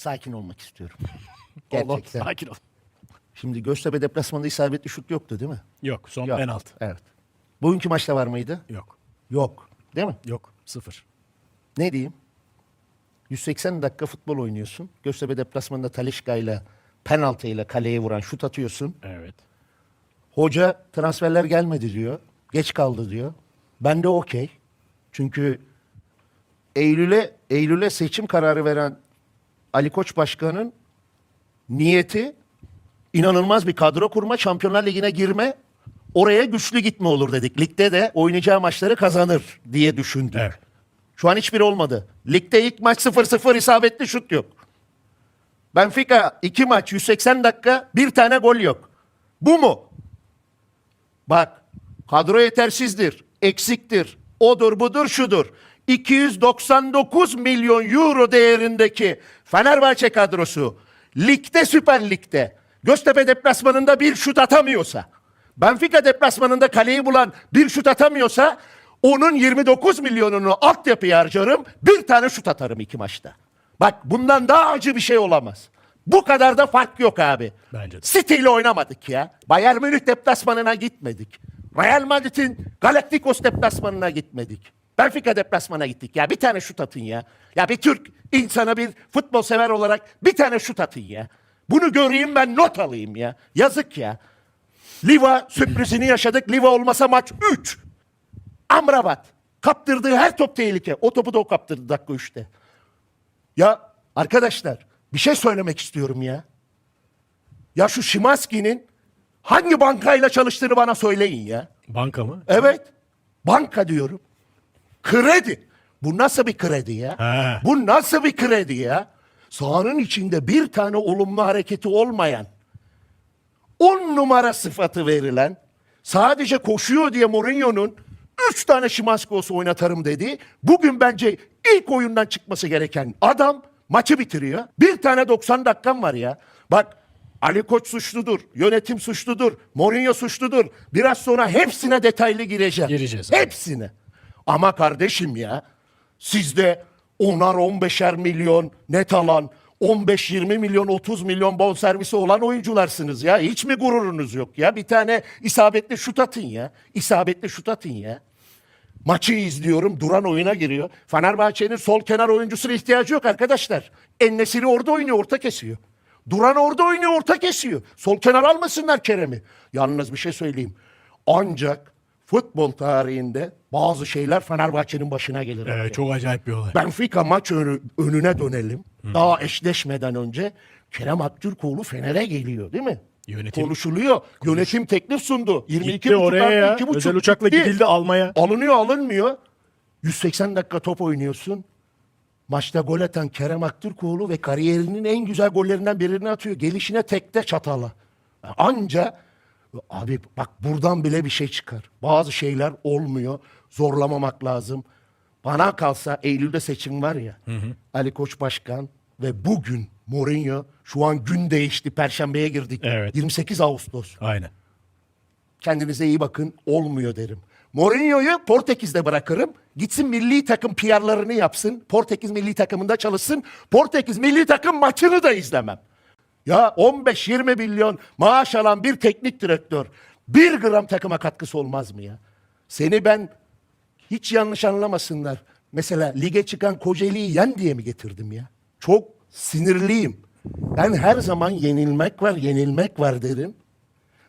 sakin olmak istiyorum. Gerçekten. sakin ol. Şimdi Göztepe deplasmanında isabetli şut yoktu değil mi? Yok son Yok. penaltı. Evet. Bugünkü maçta var mıydı? Yok. Yok. Değil mi? Yok. Sıfır. Ne diyeyim? 180 dakika futbol oynuyorsun. Göztepe deplasmanında Talişka ile penaltıyla kaleye vuran şut atıyorsun. Evet. Hoca transferler gelmedi diyor. Geç kaldı diyor. Ben de okey. Çünkü Eylül'e Eylül'e seçim kararı veren Ali Koç Başkan'ın niyeti inanılmaz bir kadro kurma, Şampiyonlar Ligi'ne girme, oraya güçlü gitme olur dedik. Ligde de oynayacağı maçları kazanır diye düşündük. Evet. Şu an hiçbir olmadı. Ligde ilk maç 0-0 isabetli şut yok. Benfica iki maç 180 dakika bir tane gol yok. Bu mu? Bak kadro yetersizdir, eksiktir, odur budur şudur. 299 milyon euro değerindeki Fenerbahçe kadrosu ligde Süper Lig'de Göztepe deplasmanında bir şut atamıyorsa, Benfica deplasmanında kaleyi bulan bir şut atamıyorsa onun 29 milyonunu altyapıya harcarım, bir tane şut atarım iki maçta. Bak bundan daha acı bir şey olamaz. Bu kadar da fark yok abi. Bence de. City ile oynamadık ya. Bayern Münih deplasmanına gitmedik. Real Madrid'in Galacticos deplasmanına gitmedik. Benfica deplasmana gittik ya. Bir tane şut atın ya. Ya bir Türk insana bir futbol sever olarak bir tane şut atın ya. Bunu göreyim ben not alayım ya. Yazık ya. Liva sürprizini yaşadık. Liva olmasa maç 3. Amrabat. Kaptırdığı her top tehlike. O topu da o kaptırdı dakika 3'te. Ya arkadaşlar bir şey söylemek istiyorum ya. Ya şu Şimanski'nin hangi bankayla çalıştığını bana söyleyin ya. Banka mı? Evet. Banka diyorum. Kredi. Bu nasıl bir kredi ya? He. Bu nasıl bir kredi ya? Sahanın içinde bir tane olumlu hareketi olmayan, on numara sıfatı verilen, sadece koşuyor diye Mourinho'nun üç tane Şimanski olsa oynatarım dediği, bugün bence ilk oyundan çıkması gereken adam maçı bitiriyor. Bir tane 90 dakikam var ya. Bak Ali Koç suçludur, yönetim suçludur, Mourinho suçludur. Biraz sonra hepsine detaylı gireceğim. Gireceğiz. Hepsine. Ama kardeşim ya sizde onar 15'er milyon net alan 15-20 milyon 30 milyon bonservisi olan oyuncularsınız ya. Hiç mi gururunuz yok ya? Bir tane isabetli şut atın ya. İsabetli şut atın ya. Maçı izliyorum. Duran oyuna giriyor. Fenerbahçe'nin sol kenar oyuncusuna ihtiyacı yok arkadaşlar. Ennesiri orada oynuyor, orta kesiyor. Duran orada oynuyor, orta kesiyor. Sol kenar almasınlar Kerem'i. Yalnız bir şey söyleyeyim. Ancak futbol tarihinde bazı şeyler Fenerbahçe'nin başına gelir. abi. Evet, çok acayip bir olay. Benfica maç önü, önüne dönelim. Daha eşleşmeden önce Kerem Aktürkoğlu Fener'e geliyor değil mi? Yönetim- Konuşuluyor. Yönetim teklif sundu. 22 Gitti oraya ya. 2,5 Özel uçakla gitti. gidildi almaya. Alınıyor alınmıyor. 180 dakika top oynuyorsun. Maçta gol atan Kerem Aktürkoğlu ve kariyerinin en güzel gollerinden birini atıyor. Gelişine tekte çatala. Anca abi bak buradan bile bir şey çıkar. Bazı şeyler olmuyor. Zorlamamak lazım. Bana kalsa Eylül'de seçim var ya. Ali Koç Başkan ve bugün Mourinho şu an gün değişti. Perşembeye girdik. Evet. 28 Ağustos. Aynen. Kendinize iyi bakın. Olmuyor derim. Mourinho'yu Portekiz'de bırakırım. Gitsin milli takım PR'larını yapsın. Portekiz milli takımında çalışsın. Portekiz milli takım maçını da izlemem. Ya 15-20 milyon maaş alan bir teknik direktör bir gram takıma katkısı olmaz mı ya? Seni ben hiç yanlış anlamasınlar. Mesela lige çıkan Kocaeli'yi yen diye mi getirdim ya? Çok sinirliyim. Ben her zaman yenilmek var, yenilmek var derim.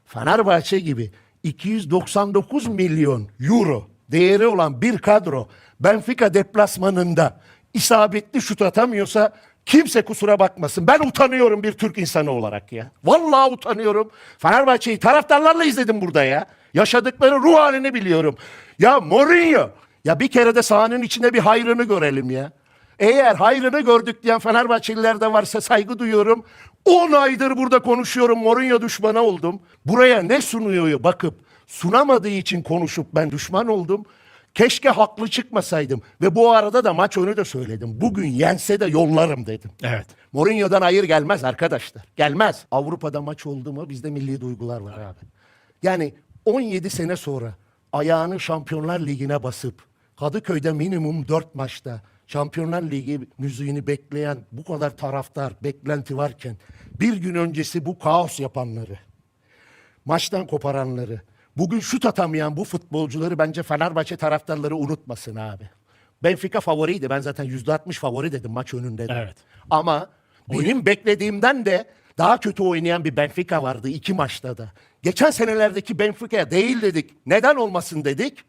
Fenerbahçe gibi 299 milyon euro değeri olan bir kadro Benfica deplasmanında isabetli şut atamıyorsa kimse kusura bakmasın. Ben utanıyorum bir Türk insanı olarak ya. Vallahi utanıyorum. Fenerbahçe'yi taraftarlarla izledim burada ya. Yaşadıkları ruh halini biliyorum. Ya Mourinho ya bir kere de sahanın içinde bir hayrını görelim ya. Eğer hayrını gördük diyen Fenerbahçeliler de varsa saygı duyuyorum. 10 aydır burada konuşuyorum. Mourinho düşmanı oldum. Buraya ne sunuyor bakıp sunamadığı için konuşup ben düşman oldum. Keşke haklı çıkmasaydım. Ve bu arada da maç önü de söyledim. Bugün yense de yollarım dedim. Evet. Mourinho'dan hayır gelmez arkadaşlar. Gelmez. Avrupa'da maç oldu mu bizde milli duygular var abi. Yani 17 sene sonra ayağını Şampiyonlar Ligi'ne basıp Kadıköy'de minimum 4 maçta Şampiyonlar Ligi müziğini bekleyen bu kadar taraftar, beklenti varken bir gün öncesi bu kaos yapanları, maçtan koparanları, bugün şut atamayan bu futbolcuları bence Fenerbahçe taraftarları unutmasın abi. Benfica favoriydi. Ben zaten yüzde altmış favori dedim maç önünde de. Evet. Ama benim beklediğimden de daha kötü oynayan bir Benfica vardı iki maçta da. Geçen senelerdeki Benfica değil dedik. Neden olmasın dedik.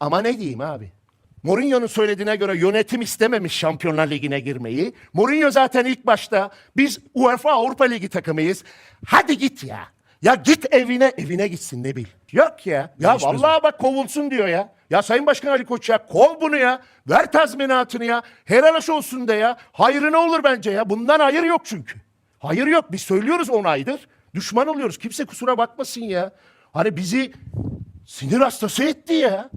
Ama ne diyeyim abi? Mourinho'nun söylediğine göre yönetim istememiş Şampiyonlar Ligi'ne girmeyi. Mourinho zaten ilk başta biz UEFA Avrupa Ligi takımıyız. Hadi git ya. Ya git evine, evine gitsin ne bil. Yok ya. Ya Değişmez vallahi bak kovulsun diyor ya. Ya Sayın Başkan Ali Koç ya kov bunu ya. Ver tazminatını ya. Helal hoş olsun de ya. Hayrına olur bence ya. Bundan hayır yok çünkü. Hayır yok. Biz söylüyoruz 10 aydır. Düşman oluyoruz. Kimse kusura bakmasın ya. Hani bizi sinir hastası etti ya.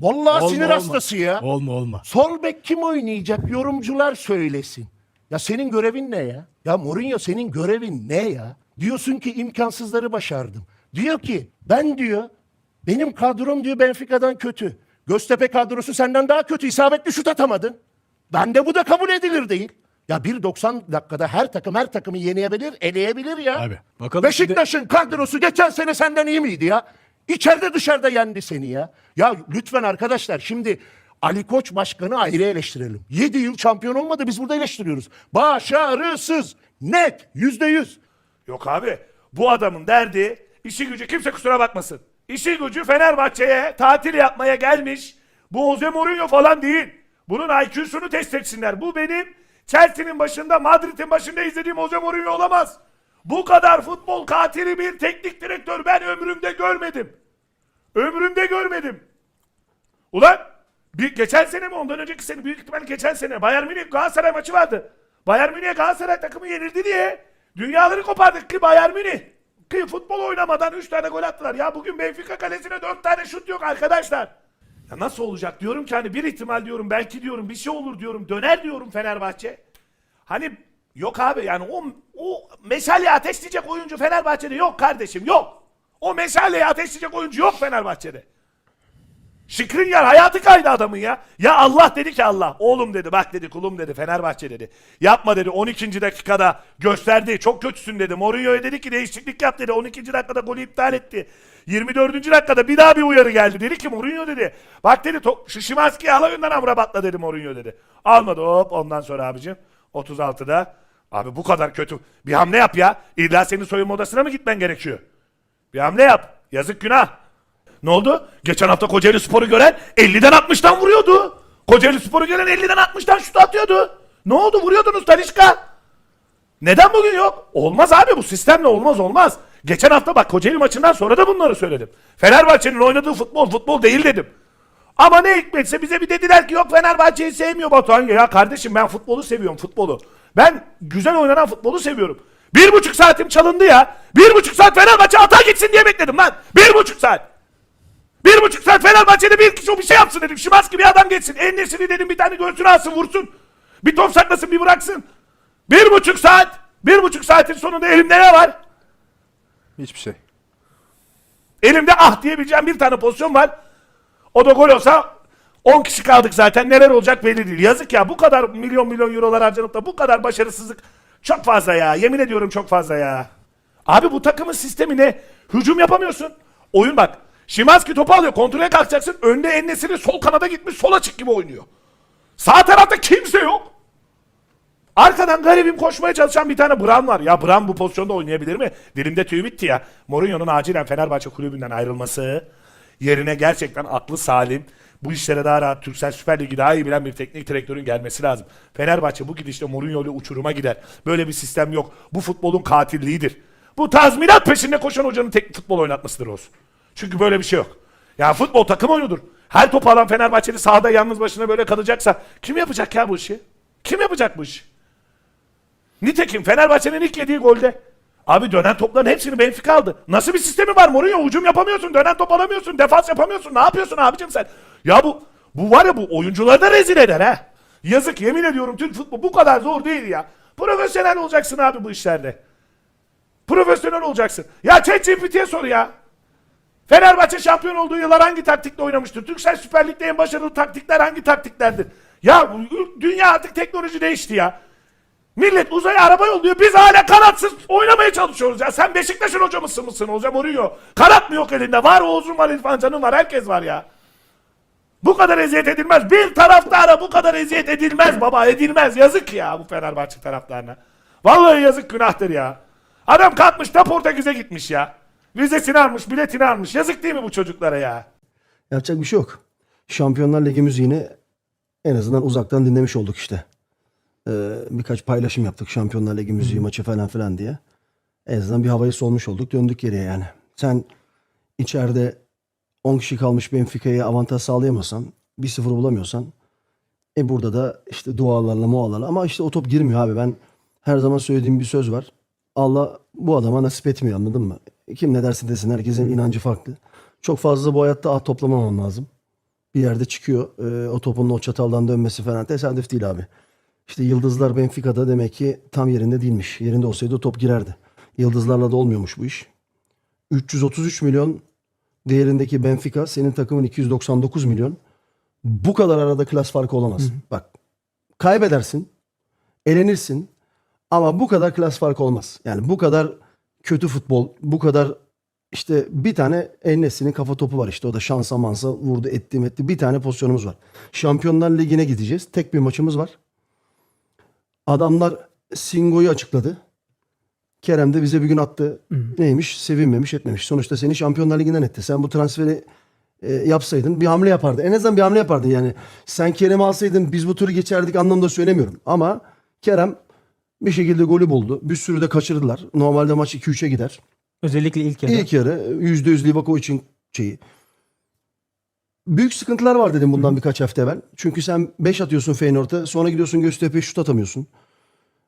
Vallahi Olma, sinir olma. hastası ya. Olma olma. Sol bek kim oynayacak? Yorumcular söylesin. Ya senin görevin ne ya? Ya Mourinho senin görevin ne ya? Diyorsun ki imkansızları başardım. Diyor ki ben diyor benim kadrom diyor Benfica'dan kötü. Göztepe kadrosu senden daha kötü. İsabetli şut atamadın. Ben de bu da kabul edilir değil. Ya bir 90 dakikada her takım her takımı yeneyebilir, eleyebilir ya. Abi, bakalım Beşiktaş'ın kadrosu geçen sene senden iyi miydi ya? İçeride dışarıda yendi seni ya. Ya lütfen arkadaşlar şimdi Ali Koç başkanı ayrı eleştirelim. 7 yıl şampiyon olmadı biz burada eleştiriyoruz. Başarısız. Net. Yüzde yüz. Yok abi. Bu adamın derdi işi gücü kimse kusura bakmasın. İşi gücü Fenerbahçe'ye tatil yapmaya gelmiş. Bu Jose Mourinho falan değil. Bunun IQ'sunu test etsinler. Bu benim Chelsea'nin başında, Madrid'in başında izlediğim Jose Mourinho olamaz. Bu kadar futbol katili bir teknik direktör ben ömrümde görmedim. Ömrümde görmedim. Ulan bir, geçen sene mi ondan önceki sene büyük ihtimal geçen sene Bayern Münih Galatasaray maçı vardı. Bayern Münih Galatasaray takımı yenildi diye dünyaları kopardık ki Bayern Münih. Ki futbol oynamadan 3 tane gol attılar. Ya bugün Benfica kalesine 4 tane şut yok arkadaşlar. Ya nasıl olacak diyorum ki hani bir ihtimal diyorum belki diyorum bir şey olur diyorum döner diyorum Fenerbahçe. Hani yok abi yani o, o meşaleyi ateşleyecek oyuncu Fenerbahçe'de yok kardeşim yok. O meşaleyi ateşleyecek oyuncu yok Fenerbahçe'de. Şikrinyar hayatı kaydı adamın ya. Ya Allah dedi ki Allah. Oğlum dedi bak dedi kulum dedi Fenerbahçe dedi. Yapma dedi 12. dakikada gösterdi. Çok kötüsün dedi. Mourinho'ya dedi ki değişiklik yap dedi. 12. dakikada golü iptal etti. 24. dakikada bir daha bir uyarı geldi. Dedi ki Mourinho dedi. Bak dedi to- şu Şimanski'yi al önden Amrabat'la dedi Mourinho dedi. Almadı hop ondan sonra abicim 36'da. Abi bu kadar kötü. Bir hamle yap ya. İlla senin soyunma odasına mı gitmen gerekiyor? Bir hamle yap. Yazık günah. Ne oldu? Geçen hafta Kocaeli Spor'u gören 50'den 60'tan vuruyordu. Kocaeli Spor'u gören 50'den 60'tan şut atıyordu. Ne oldu? Vuruyordunuz Talişka. Neden bugün yok? Olmaz abi bu sistemle olmaz olmaz. Geçen hafta bak Kocaeli maçından sonra da bunları söyledim. Fenerbahçe'nin oynadığı futbol futbol değil dedim. Ama ne hikmetse bize bir dediler ki yok Fenerbahçe'yi sevmiyor Batuhan. Ya kardeşim ben futbolu seviyorum futbolu. Ben güzel oynanan futbolu seviyorum. Bir buçuk saatim çalındı ya. Bir buçuk saat Fenerbahçe hata gitsin diye bekledim lan. Bir buçuk saat. Bir buçuk saat Fenerbahçe'de bir kişi o bir şey yapsın dedim. Şimanski bir adam geçsin. Ennesini dedim bir tane göğsüne alsın vursun. Bir top saklasın bir bıraksın. Bir buçuk saat. Bir buçuk saatin sonunda elimde ne var? Hiçbir şey. Elimde ah diyebileceğim bir tane pozisyon var. O da gol olsa 10 kişi kaldık zaten. Neler olacak belli değil. Yazık ya bu kadar milyon milyon eurolar harcanıp da bu kadar başarısızlık çok fazla ya. Yemin ediyorum çok fazla ya. Abi bu takımın sistemi ne? Hücum yapamıyorsun. Oyun bak. Şimanski topu alıyor. Kontrole kalkacaksın. Önde ennesini sol kanada gitmiş. Sol açık gibi oynuyor. Sağ tarafta kimse yok. Arkadan garibim koşmaya çalışan bir tane Bram var. Ya Bram bu pozisyonda oynayabilir mi? Dilimde tüy bitti ya. Mourinho'nun acilen Fenerbahçe kulübünden ayrılması yerine gerçekten aklı salim bu işlere daha rahat Türksel Süper Ligi daha iyi bilen bir teknik direktörün gelmesi lazım. Fenerbahçe bu gidişle Mourinho ile uçuruma gider. Böyle bir sistem yok. Bu futbolun katilliğidir. Bu tazminat peşinde koşan hocanın tek futbol oynatmasıdır olsun. Çünkü böyle bir şey yok. Ya futbol takım oyunudur. Her topu alan Fenerbahçeli sahada yalnız başına böyle kalacaksa kim yapacak ya bu işi? Kim yapacak bu işi? Nitekim Fenerbahçe'nin ilk yediği golde. Abi dönen topların hepsini Benfica aldı. Nasıl bir sistemi var Mourinho? Hücum yapamıyorsun, dönen top alamıyorsun, defans yapamıyorsun. Ne yapıyorsun abicim sen? Ya bu bu var ya bu oyuncuları da rezil eder ha. Yazık yemin ediyorum Türk futbol bu kadar zor değil ya. Profesyonel olacaksın abi bu işlerde. Profesyonel olacaksın. Ya ChatGPT'ye sor ya. Fenerbahçe şampiyon olduğu yıllar hangi taktikle oynamıştır? Türksel Süper Lig'de en başarılı taktikler hangi taktiklerdir? Ya dünya artık teknoloji değişti ya. Millet uzaya araba yolluyor. Biz hala kanatsız oynamaya çalışıyoruz ya. Sen Beşiktaş'ın hoca mısın mısın? Hoca Mourinho. Kanat mı yok elinde? Var Oğuz'un var, İrfan Can'ın var. Herkes var ya. Bu kadar eziyet edilmez. Bir taraftara bu kadar eziyet edilmez baba. Edilmez. Yazık ya bu Fenerbahçe taraftarına. Vallahi yazık günahtır ya. Adam kalkmış da Portekiz'e gitmiş ya. Vizesini almış, biletini almış. Yazık değil mi bu çocuklara ya? Yapacak bir şey yok. Şampiyonlar Ligi müziğini en azından uzaktan dinlemiş olduk işte. Ee, birkaç paylaşım yaptık Şampiyonlar Ligi müziği maçı falan filan diye. En azından bir havayı solmuş olduk. Döndük geriye yani. Sen içeride 10 kişi kalmış Benfica'ya avantaj sağlayamazsan, 1-0 bulamıyorsan e burada da işte dualarla mualarla ama işte o top girmiyor abi. Ben her zaman söylediğim bir söz var. Allah bu adama nasip etmiyor anladın mı? Kim ne derse desin herkesin inancı farklı. Çok fazla bu hayatta ah toplamamam lazım. Bir yerde çıkıyor. Ee, o topun o çataldan dönmesi falan tesadüf değil abi. İşte Yıldızlar Benfica'da demek ki tam yerinde değilmiş. Yerinde olsaydı o top girerdi. Yıldızlarla da olmuyormuş bu iş. 333 milyon değerindeki Benfica senin takımın 299 milyon. Bu kadar arada klas farkı olamaz. Bak kaybedersin, elenirsin ama bu kadar klas fark olmaz. Yani bu kadar kötü futbol, bu kadar işte bir tane Enes'inin kafa topu var işte o da şansa mansa vurdu etti etti. Bir tane pozisyonumuz var. Şampiyonlar Ligi'ne gideceğiz. Tek bir maçımız var. Adamlar Singo'yu açıkladı. Kerem de bize bir gün attı. Neymiş? Sevinmemiş etmemiş. Sonuçta seni Şampiyonlar Ligi'nden etti. Sen bu transferi e, yapsaydın bir hamle yapardı. En azından bir hamle yapardı yani. Sen Kerem'i alsaydın biz bu turu geçerdik anlamda söylemiyorum. Ama Kerem bir şekilde golü buldu. Bir sürü de kaçırdılar. Normalde maç 2-3'e gider. Özellikle ilk yarı. İlk yarı %100 Livakovic'in şeyi. Büyük sıkıntılar var dedim bundan birkaç hafta evvel. Çünkü sen 5 atıyorsun Feyenoord'a sonra gidiyorsun Göztepe'ye şut atamıyorsun.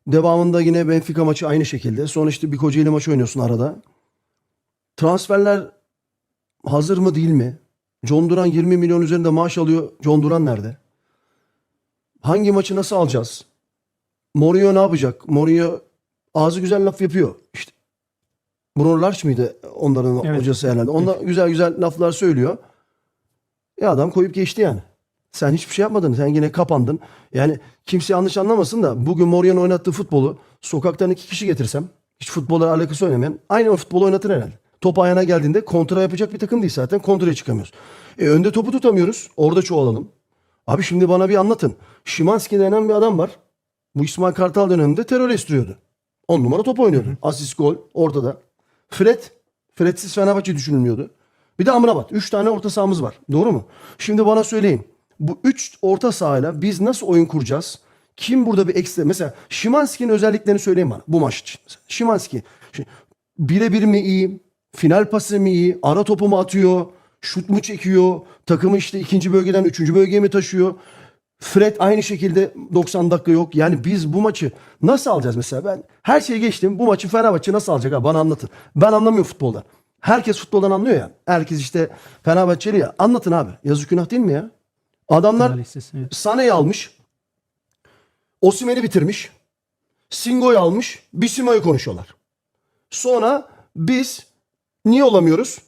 Devamında yine Benfica maçı aynı şekilde. Sonra işte bir Kocaeli maçı oynuyorsun arada. Transferler hazır mı değil mi? John Duran 20 milyon üzerinde maaş alıyor. John Duran nerede? Hangi maçı nasıl alacağız? Mourinho ne yapacak? Mourinho ağzı güzel laf yapıyor. İşte Bruno Lage mıydı onların Evet. hocası herhalde? Onda güzel güzel laflar söylüyor. Ya adam koyup geçti yani. Sen hiçbir şey yapmadın. Sen yine kapandın. Yani kimse yanlış anlamasın da bugün Mourinho'nun oynattığı futbolu sokaktan iki kişi getirsem hiç futbolla alakası oynamayan aynı o futbolu oynatır herhalde. Top ayağına geldiğinde kontra yapacak bir takım değil zaten. Kontraya çıkamıyoruz. E önde topu tutamıyoruz. Orada çoğalalım. Abi şimdi bana bir anlatın. Şimanski denen bir adam var. Bu İsmail Kartal döneminde terör estiriyordu. 10 numara top oynuyordu. Asist gol ortada. Fred. Fredsiz Fenerbahçe düşünülmüyordu. Bir de Amrabat. 3 tane orta sahamız var. Doğru mu? Şimdi bana söyleyin. Bu 3 orta sahayla biz nasıl oyun kuracağız? Kim burada bir ekstra? Mesela Şimanski'nin özelliklerini söyleyin bana bu maç için. Mesela Şimanski. Birebir mi iyi? Final pası mı iyi? Ara topu mu atıyor? Şut mu çekiyor? Takımı işte ikinci bölgeden üçüncü bölgeye mi taşıyor? Fred aynı şekilde 90 dakika yok. Yani biz bu maçı nasıl alacağız mesela? Ben her şeyi geçtim. Bu maçı Fenerbahçe nasıl alacak abi? Bana anlatın. Ben anlamıyorum futboldan. Herkes futboldan anlıyor ya. Herkes işte Fenerbahçeli ya. Anlatın abi. Yazık günah değil mi ya? Adamlar evet. Sane'yi almış. Osimhen'i bitirmiş. Singo'yu almış. Bisimo'yu konuşuyorlar. Sonra biz niye olamıyoruz?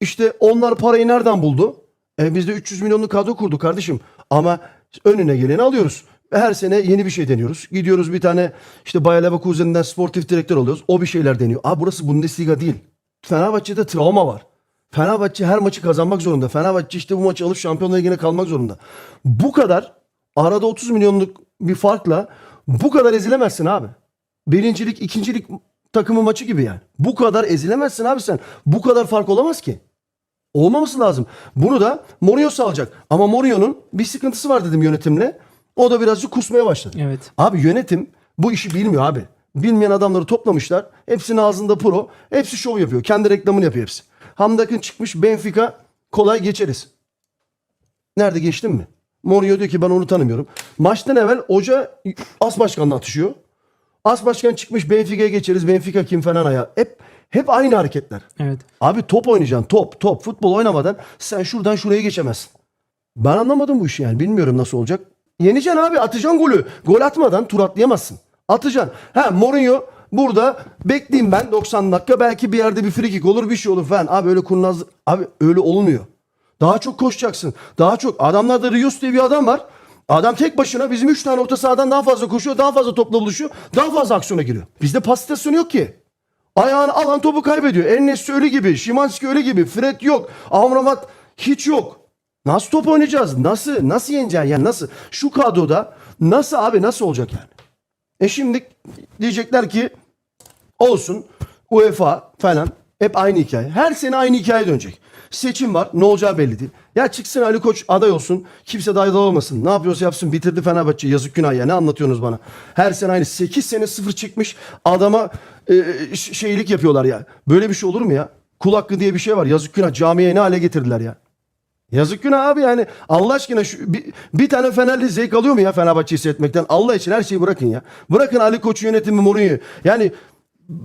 İşte onlar parayı nereden buldu? E biz de 300 milyonluk kadro kurduk kardeşim. Ama önüne geleni alıyoruz. Ve her sene yeni bir şey deniyoruz. Gidiyoruz bir tane işte Bayer Leverkusen'den sportif direktör oluyoruz. O bir şeyler deniyor. Aa burası Bundesliga değil. Fenerbahçe'de travma var. Fenerbahçe her maçı kazanmak zorunda. Fenerbahçe işte bu maçı alıp Şampiyonlar Ligi'ne kalmak zorunda. Bu kadar arada 30 milyonluk bir farkla bu kadar ezilemezsin abi. Birincilik, ikincilik takımı maçı gibi yani. Bu kadar ezilemezsin abi sen. Bu kadar fark olamaz ki. Olmaması lazım. Bunu da Mourinho sağlayacak. Ama Mourinho'nun bir sıkıntısı var dedim yönetimle. O da birazcık kusmaya başladı. Evet. Abi yönetim bu işi bilmiyor abi. Bilmeyen adamları toplamışlar. Hepsinin ağzında pro. Hepsi şov yapıyor. Kendi reklamını yapıyor hepsi. Hamdi Akın çıkmış Benfica kolay geçeriz. Nerede geçtin mi? Mourinho diyor ki ben onu tanımıyorum. Maçtan evvel hoca as başkanla atışıyor. As başkan çıkmış Benfica'ya geçeriz. Benfica kim falan ayağı. Hep hep aynı hareketler. Evet. Abi top oynayacaksın. Top, top. Futbol oynamadan sen şuradan şuraya geçemezsin. Ben anlamadım bu işi yani. Bilmiyorum nasıl olacak. Yeneceksin abi. Atacaksın golü. Gol atmadan tur atlayamazsın. Atacaksın. Ha Mourinho burada bekleyeyim ben 90 dakika. Belki bir yerde bir free kick olur bir şey olur falan. Abi öyle kurnaz. Abi öyle olmuyor. Daha çok koşacaksın. Daha çok. Adamlarda Rios diye bir adam var. Adam tek başına bizim 3 tane orta sahadan daha fazla koşuyor, daha fazla topla buluşuyor, daha fazla aksiyona giriyor. Bizde pas yok ki. Ayağını alan topu kaybediyor. Enes öyle gibi, Şimanski öyle gibi, Fred yok, Amrabat hiç yok. Nasıl top oynayacağız? Nasıl nasıl yeneceğiz? Yani nasıl? Şu kadroda nasıl abi nasıl olacak yani? E şimdi diyecekler ki olsun UEFA falan hep aynı hikaye. Her sene aynı hikaye dönecek. Seçim var. Ne olacağı belli değil. Ya çıksın Ali Koç aday olsun. Kimse de aday olmasın. Ne yapıyorsa yapsın. Bitirdi Fenerbahçe. Yazık günah ya. Ne anlatıyorsunuz bana? Her sene aynı. 8 sene sıfır çıkmış. Adama e, ş- şeylik yapıyorlar ya. Böyle bir şey olur mu ya? Kul hakkı diye bir şey var. Yazık günah. Camiye ne hale getirdiler ya? Yazık günah abi yani Allah aşkına şu, bir, bir tane Fenerli zevk alıyor mu ya Fenerbahçe'yi seyretmekten? Allah için her şeyi bırakın ya. Bırakın Ali Koç'u yönetimi Mourinho'yu. Yani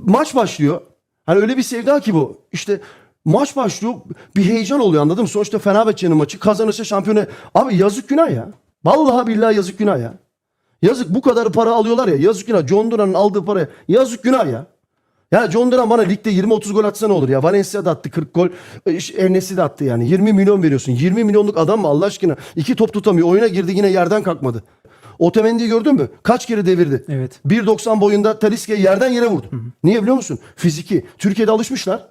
maç başlıyor. Hani öyle bir sevda ki bu. İşte maç başlıyor bir heyecan oluyor anladın mı? Sonuçta Fenerbahçe'nin maçı kazanırsa şampiyonu. Abi yazık günah ya. Vallahi billahi yazık günah ya. Yazık bu kadar para alıyorlar ya. Yazık günah. John Duran'ın aldığı para. Yazık günah ya. Ya John Duran bana ligde 20-30 gol atsa ne olur ya? Valencia da attı 40 gol. Ernest'i de attı yani. 20 milyon veriyorsun. 20 milyonluk adam mı Allah aşkına? İki top tutamıyor. Oyuna girdi yine yerden kalkmadı. Otamendi'yi gördün mü? Kaç kere devirdi? Evet. 1.90 boyunda Talisca'yı yerden yere vurdu. Niye biliyor musun? Fiziki. Türkiye'de alışmışlar.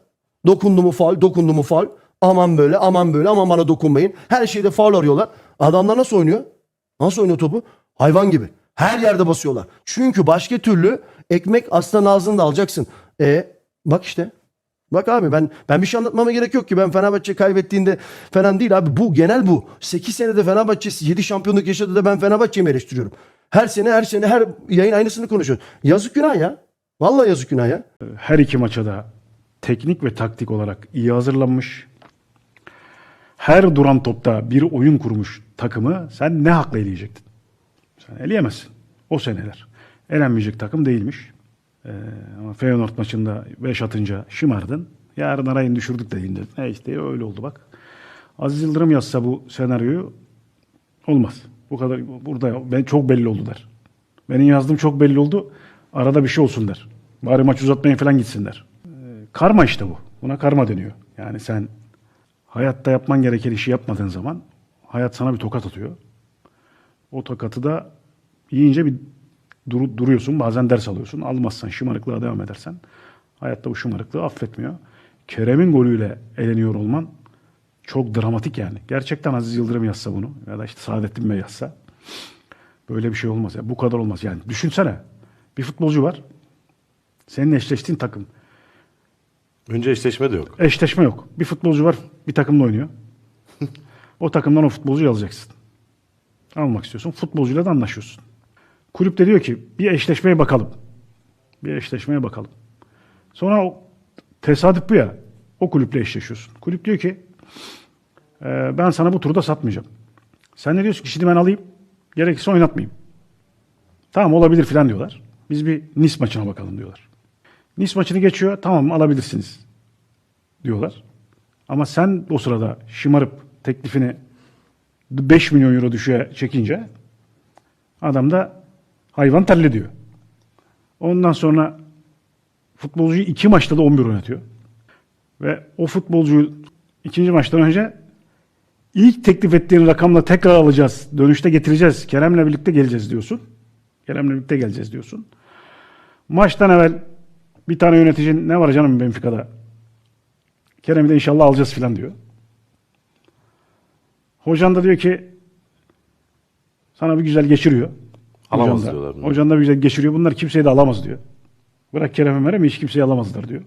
Dokundu mu faul, dokundu mu faul. Aman böyle, aman böyle, aman bana dokunmayın. Her şeyde faul arıyorlar. Adamlar nasıl oynuyor? Nasıl oynuyor topu? Hayvan gibi. Her yerde basıyorlar. Çünkü başka türlü ekmek aslan ağzında alacaksın. E bak işte. Bak abi ben ben bir şey anlatmama gerek yok ki. Ben Fenerbahçe kaybettiğinde falan değil abi. Bu genel bu. 8 senede Fenerbahçe 7 şampiyonluk yaşadı da ben Fenerbahçe'yi eleştiriyorum? Her sene her sene her yayın aynısını konuşuyoruz. Yazık günah ya. Vallahi yazık günah ya. her iki maça da teknik ve taktik olarak iyi hazırlanmış. Her duran topta bir oyun kurmuş takımı sen ne hakla eleyecektin? Sen eleyemezsin. O seneler. Elenmeyecek takım değilmiş. Ee, ama Feyenoord maçında 5 atınca şımardın. Yarın arayın düşürdük de deyince. E işte öyle oldu bak. Aziz Yıldırım yazsa bu senaryoyu olmaz. Bu kadar burada ben çok belli oldu der. Benim yazdığım çok belli oldu. Arada bir şey olsun der. Bari maç uzatmaya falan gitsinler. Ee, karma işte bu. Buna karma deniyor. Yani sen hayatta yapman gereken işi yapmadığın zaman hayat sana bir tokat atıyor. O tokatı da yiyince bir dur- duruyorsun. Bazen ders alıyorsun. Almazsan, şımarıklığa devam edersen hayatta bu şımarıklığı affetmiyor. Kerem'in golüyle eleniyor olman çok dramatik yani. Gerçekten Aziz Yıldırım yazsa bunu ya da işte Saadettin Bey yazsa böyle bir şey olmaz. Ya. Bu kadar olmaz yani. Düşünsene bir futbolcu var. Senin eşleştiğin takım. Önce eşleşme de yok. Eşleşme yok. Bir futbolcu var bir takımla oynuyor. o takımdan o futbolcuyu alacaksın. Almak istiyorsun. Futbolcuyla da anlaşıyorsun. Kulüp de diyor ki bir eşleşmeye bakalım. Bir eşleşmeye bakalım. Sonra o tesadüf bu ya. O kulüple eşleşiyorsun. Kulüp diyor ki "Ee, ben sana bu turda satmayacağım. Sen ne diyorsun ki şimdi ben alayım. Gerekirse oynatmayayım. Tamam olabilir filan diyorlar. Biz bir Nis maçına bakalım diyorlar. Nis maçını geçiyor. Tamam alabilirsiniz diyorlar. Ama sen o sırada şımarıp teklifini 5 milyon euro düşüğe çekince adam da hayvan telli diyor. Ondan sonra futbolcuyu iki maçta da 11 oynatıyor. Ve o futbolcuyu ikinci maçtan önce ilk teklif ettiğin rakamla tekrar alacağız. Dönüşte getireceğiz. Kerem'le birlikte geleceğiz diyorsun. Kerem'le birlikte geleceğiz diyorsun. Maçtan evvel bir tane yöneticin ne var canım Benfica'da? Kerem'i de inşallah alacağız filan diyor. Hocan da diyor ki sana bir güzel geçiriyor. Alamaz Hocan da- diyorlar bunu. Hocan da bir güzel geçiriyor. Bunlar kimseyi de alamaz diyor. Bırak Kerem'i Merem'i hiç kimseyi alamazlar diyor.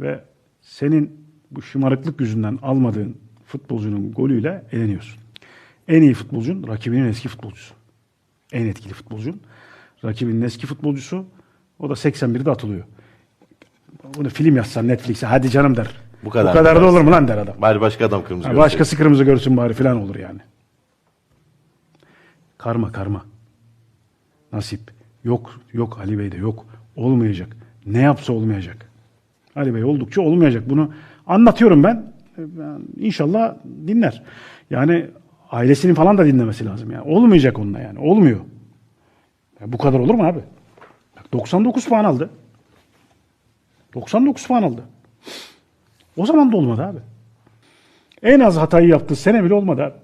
Ve senin bu şımarıklık yüzünden almadığın futbolcunun golüyle eleniyorsun. En iyi futbolcun rakibinin eski futbolcusu. En etkili futbolcun rakibinin eski futbolcusu. O da 81'de atılıyor. Bunu film yazsan Netflix'e hadi canım der. Bu kadar Bu kadar da dersin. olur mu lan der adam. Bari başka adam kırmızı Ha, görseydi. başkası kırmızı görsün bari falan olur yani. Karma karma. Nasip. Yok yok Ali Bey'de yok. Olmayacak. Ne yapsa olmayacak. Ali Bey oldukça olmayacak. Bunu anlatıyorum ben. E, ben İnşallah dinler. Yani ailesinin falan da dinlemesi lazım yani. Olmayacak onunla yani. Olmuyor. Ya bu kadar olur mu abi? Bak 99 puan aldı. 99 puan aldı. O zaman da olmadı abi. En az hatayı yaptığı sene bile olmadı abi.